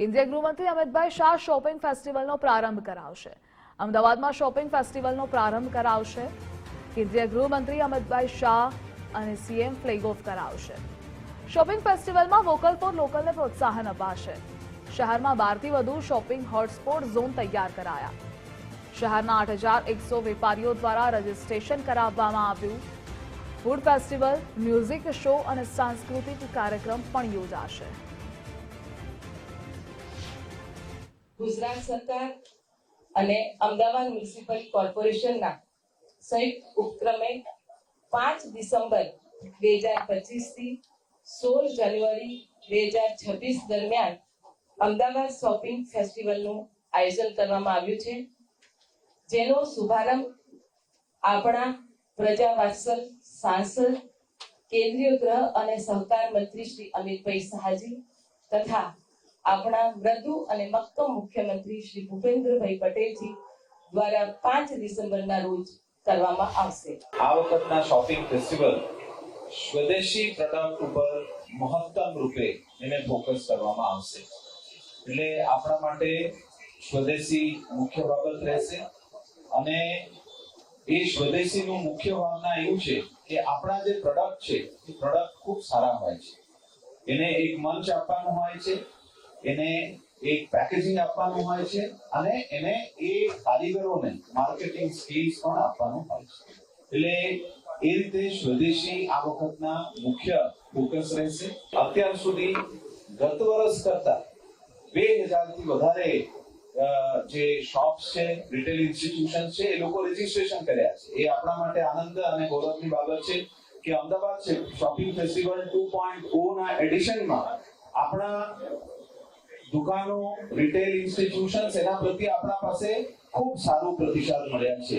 કેન્દ્રીય ગૃહમંત્રી અમિતભાઈ શાહ શોપિંગ ફેસ્ટિવલનો પ્રારંભ કરાવશે. અમદાવાદમાં શોપિંગ ફેસ્ટિવલનો પ્રારંભ કરાવશે. કેન્દ્રીય ગૃહમંત્રી અમિતભાઈ શાહ અને સીએમ ફ્લેગ ઓફ કરાવશે. શોપિંગ ફેસ્ટિવલમાં વોકલ ફોર લોકલને પ્રોત્સાહન અપાશે. શહેરમાં બારથી વધુ શોપિંગ હોટસ્પોટ ઝોન તૈયાર કરાયા. શહેરના આઠ હજાર એકસો વેપારીઓ દ્વારા રજીસ્ટ્રેશન કરાવવામાં આવ્યું. ફૂડ ફેસ્ટિવલ, મ્યુઝિક શો અને સાંસ્કૃતિક કાર્યક્રમ પણ યોજાશે. ગુજરાત સરકાર અને અમદાવાદ મ્યુનિસિપલ કોર્પોરેશનના સંયુક્ત ઉપક્રમે પાંચ ડિસેમ્બર બે હજાર પચીસથી સોળ જાન્યુઆરી બે હજાર છવ્વીસ દરમિયાન અમદાવાદ શોપિંગ ફેસ્ટિવલનું આયોજન કરવામાં આવ્યું છે. જેનો શુભારંભ આપણા પ્રજાવાત્સલ સાંસદ, કેન્દ્રીય ગ્રહ અને સહકાર મંત્રી શ્રી અમિતભાઈ શાહજી તથા આપણા મૃદુ અને મક્કમ મુખ્યમંત્રી શ્રી ભૂપેન્દ્રભાઈ પટેલજી દ્વારા પાંચ ડિસેમ્બરના રોજ કરવામાં આવશે. આ વખતના શોપિંગ ફેસ્ટિવલ સ્વદેશી પ્રોડક્ટ ઉપર મહત્તમ રૂપે એને ફોકસ કરવામાં આવશે. એટલે આપણા માટે સ્વદેશી મુખ્ય બાબત રહેશે અને એ સ્વદેશીનું મુખ્ય ભાવના એવું છે કે આપણા જે પ્રોડક્ટ છે એ પ્રોડક્ટ ખૂબ સારા હોય છે. એને એક મંચ આપવાનું હોય છે એને એક પેકેજિંગ આપવાનું હોય છે અને એને એ કારીગરોને માર્કેટિંગ સ્કીલ્સ પણ આપવાનું હોય છે. એટલે એ રીતે સ્વદેશી આ વખતના મુખ્ય ફોકસ રહેશે. અત્યાર સુધી ગત વર્ષ કરતા બે હજારથી વધારે જે શોપ્સ છે રિટેલ ઇન્સ્ટિટ્યુશન છે, એ લોકો રજીસ્ટ્રેશન કર્યા છે. એ આપણા માટે આનંદ અને ગૌરવની બાબત છે કે Ahmedabad shopping festival two point O ના એડિશનમાં આપણા દુકાનો રિટેલ ઇન્સ્ટિટ્યુશન્સ એના પ્રત્યે આપણા પાસે ખૂબ સારું પ્રતિસાદ મળ્યા છે.